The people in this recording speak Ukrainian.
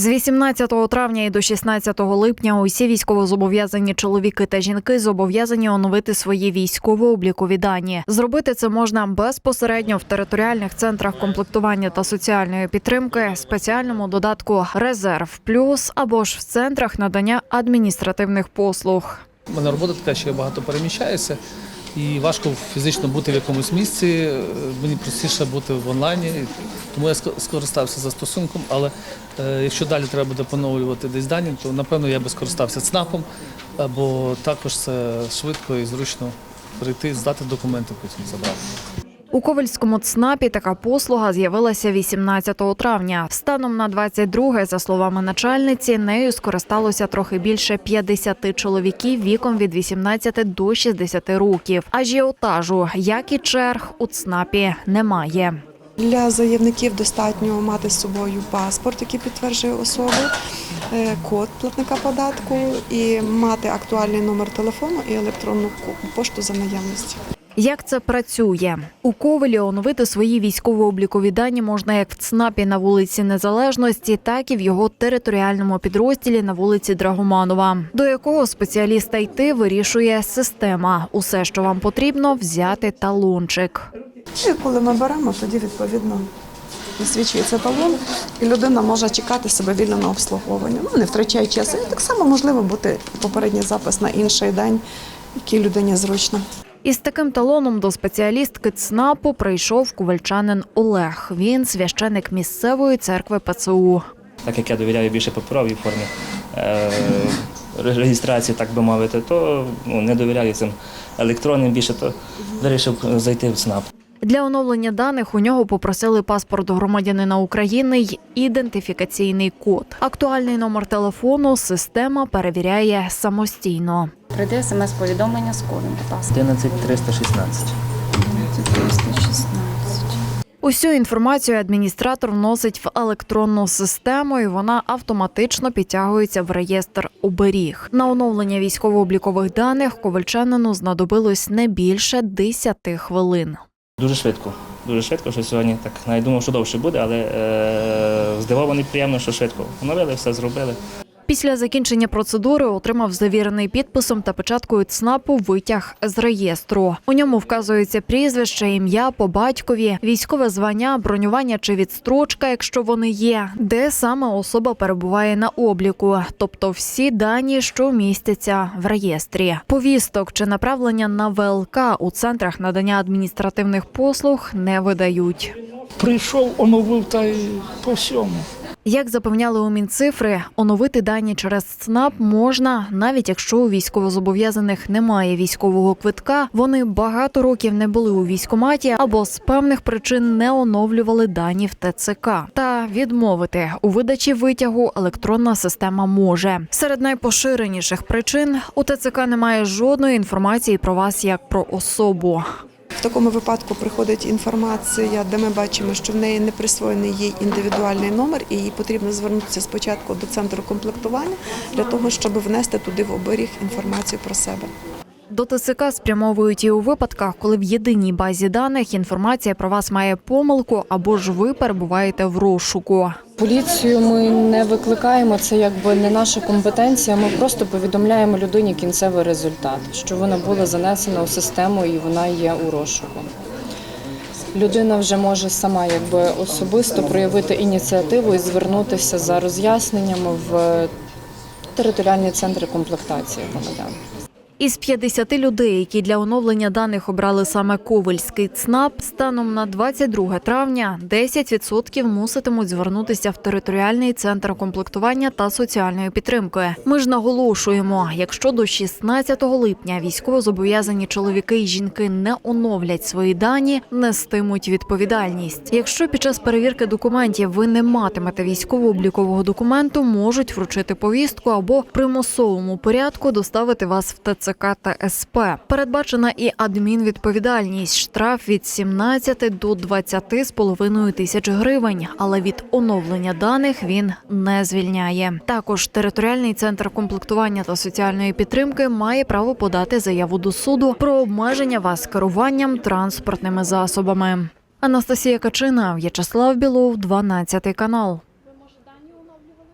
З 18 травня і до 16 липня усі військовозобов'язані чоловіки та жінки зобов'язані оновити свої військово-облікові дані. Зробити це можна безпосередньо в територіальних центрах комплектування та соціальної підтримки, спеціальному додатку Резерв Плюс або ж в центрах надання адміністративних послуг. У мене робота така, що я багато переміщаюся, і важко фізично бути в якомусь місці. Е, Мені простіше бути в онлайні, тому я ск- скористався застосунком. Але е, якщо далі треба буде поновлювати десь дані, то напевно я би скористався ЦНАПом, або бо також це швидко і зручно прийти, здати документи, потім забрати. У Ковальському ЦНАПі така послуга з'явилася 18 травня. Станом на 22, за словами начальниці, нею скористалося трохи більше 50 чоловіків віком від 18 до 60 років. Ажіотажу, як і черг, у ЦНАПі немає. Для заявників достатньо мати з собою паспорт, який підтверджує особу, е, код платника податку і мати актуальний номер телефону і електронну пошту за наявності. Як це працює? У Ковелі оновити свої військово-облікові дані можна як в ЦНАПі на вулиці Незалежності, так і в його територіальному підрозділі на вулиці Драгоманова, до якого спеціаліста йти вирішує система. Усе, що вам потрібно, взяти талончик. І коли ми беремо, тоді відповідно висвічується талон, і людина може чекати себе вільно на обслуговування. Ну не втрачає часу. Так само можливо бути попередній запис на інший день, який людині зручно. Із таким талоном до спеціалістки ЦНАПу прийшов ковальчанин Олег. Він священик місцевої церкви ПЦУ. так як я довіряю більше паперовій формі е, реєстрації, так би мовити, то ну, не довіряю цим електронним більше, то вирішив зайти в СНАП. Для оновлення даних у нього попросили паспорт громадянина України й ідентифікаційний код. Актуальний номер телефону система перевіряє самостійно. Прийде смс-повідомлення з кодом, будь ласка. 11316. 416. Усю інформацію адміністратор вносить в електронну систему, і вона автоматично підтягується в реєстр оберіг. На оновлення військово-облікових даних ковальчанину знадобилось не більше 10 хвилин. Дуже швидко. Дуже швидко, що сьогодні так навіть думав, що довше буде, але е, здивований приємно, що швидко. Оновили, все зробили. Після закінчення процедури отримав завірений підписом та печаткою ЦНАПу витяг з реєстру. У ньому вказується прізвище, ім'я по батькові, військове звання, бронювання чи відстрочка, якщо вони є, де саме особа перебуває на обліку, тобто всі дані, що містяться в реєстрі. Повісток чи направлення на ВЛК у центрах надання адміністративних послуг не видають. Прийшов, оновив та й по всьому. Як запевняли у Мінцифри, оновити дані через ЦНАП можна, навіть якщо у військовозобов'язаних немає військового квитка, вони багато років не були у військкоматі або з певних причин не оновлювали дані в ТЦК. Та відмовити у видачі витягу електронна система може. Серед найпоширеніших причин у ТЦК немає жодної інформації про вас як про особу. В такому випадку приходить інформація, де ми бачимо, що в неї не присвоєний їй індивідуальний номер, і їй потрібно звернутися спочатку до центру комплектування для того, щоб внести туди в оберіг інформацію про себе. До ТСК спрямовують і у випадках, коли в єдиній базі даних інформація про вас має помилку або ж ви перебуваєте в розшуку. Поліцію ми не викликаємо, це якби не наша компетенція. Ми просто повідомляємо людині кінцевий результат, що вона була занесена у систему і вона є у розшуку. Людина вже може сама якби особисто проявити ініціативу і звернутися за роз'ясненнями в територіальні центри комплектації громадян. Із 50 людей, які для оновлення даних обрали саме Ковельський ЦНАП, станом на 22 травня 10% муситимуть звернутися в територіальний центр комплектування та соціальної підтримки. Ми ж наголошуємо, якщо до 16 липня військовозобов'язані чоловіки і жінки не оновлять свої дані, нестимуть відповідальність. Якщо під час перевірки документів ви не матимете військово-облікового документу, можуть вручити повістку або примусовому порядку доставити вас в ТЦК та СП. Передбачена і адмінвідповідальність штраф від 17 до 20 з половиною тисяч гривень, але від оновлення даних він не звільняє. Також територіальний центр комплектування та соціальної підтримки має право подати заяву до суду про обмеження вас керуванням транспортними засобами. Анастасія Качина, В'ячеслав Білов, 12 канал.